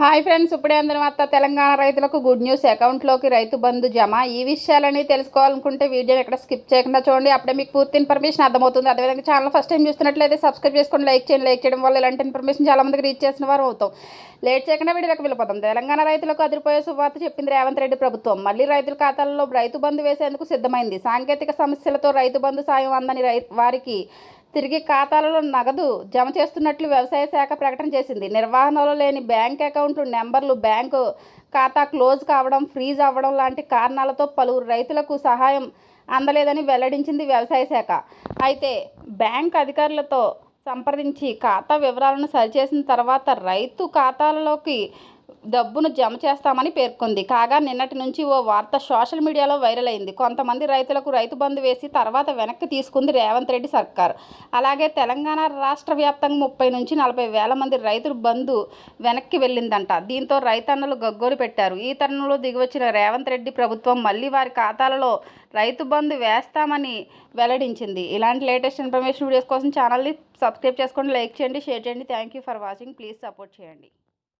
Hi friends ఇప్పుడే అందరం అత్త తెలంగాణ రైతులకు గుడ్ న్యూస్. అకౌంట్లోకి రైతు బంధు జమ. ఈ విషయాలని తెలుసుకోవాలనుకుంటే వీడియోని ఎక్కడ స్కిప్ చేయకుండా చూడండి. అప్పుడే మీకు పూర్తి ఇన్ఫర్మేషన్ అర్థమవుతుంది. అదేవిధంగా ఛానల్ ఫస్ట్ టైం చూస్తున్నట్లయితే సబ్స్క్రైబ్ చేసుకొని లైక్ చేయండి. లైక్ చేయడం వల్ల ఇలాంటి ఇన్ఫర్మేషన్ చాలా మందికి రీచ్ చేసిన వారు అవుతాం. లేట్ చేయకుండా వీడియోకి వెళ్ళిపోతాం. తెలంగాణ రైతులకు అదిరిపోయే శుభార్త చెప్పింది రేవంత్ రెడ్డి ప్రభుత్వం. మళ్ళీ రైతుల ఖాతాల్లో రైతు బంధు వేసేందుకు సిద్ధమైంది. సాంకేతిక సమస్యలతో రైతు బంధు సాయం అందని రై వారికి తిరిగి ఖాతాలలో నగదు జమ చేస్తున్నట్లు వ్యవసాయ శాఖ ప్రకటన చేసింది. నిర్వహణలో లేని బ్యాంక్ అకౌంట్లు నెంబర్లు బ్యాంకు ఖాతా క్లోజ్ కావడం ఫ్రీజ్ అవ్వడం లాంటి కారణాలతో పలువురు రైతులకు సహాయం అందలేదని వెల్లడించింది వ్యవసాయ శాఖ. అయితే బ్యాంక్ అధికారులతో సంప్రదించి ఖాతా వివరాలను సరిచేసిన తర్వాత రైతు ఖాతాలలోకి డబ్బును జమ చేస్తామని పేర్కొంది. కాగా నిన్నటి నుంచి ఓ వార్త సోషల్ మీడియాలో వైరల్ అయింది. కొంతమంది రైతులకు రైతు బంధు వేసి తర్వాత వెనక్కి తీసుకుంది రేవంత్ రెడ్డి సర్కార్. అలాగే తెలంగాణ రాష్ట్ర వ్యాప్తంగా ముప్పై నుంచి నలభై వేల మంది రైతుల బంధు వెనక్కి వెళ్ళిందంట. దీంతో రైతన్నలు గగ్గోలు పెట్టారు. ఈ తరుణంలో దిగివచ్చిన రేవంత్ రెడ్డి ప్రభుత్వం మళ్ళీ వారి ఖాతాలలో రైతు బంధు వేస్తామని వెల్లడించింది. ఇలాంటి లేటెస్ట్ ఇన్ఫర్మేషన్ వీడియోస్ కోసం ఛానల్ని సబ్స్క్రైబ్ చేసుకోండి లైక్ చేయండి షేర్ చేయండి. Thank you for watching. Please support చేయండి.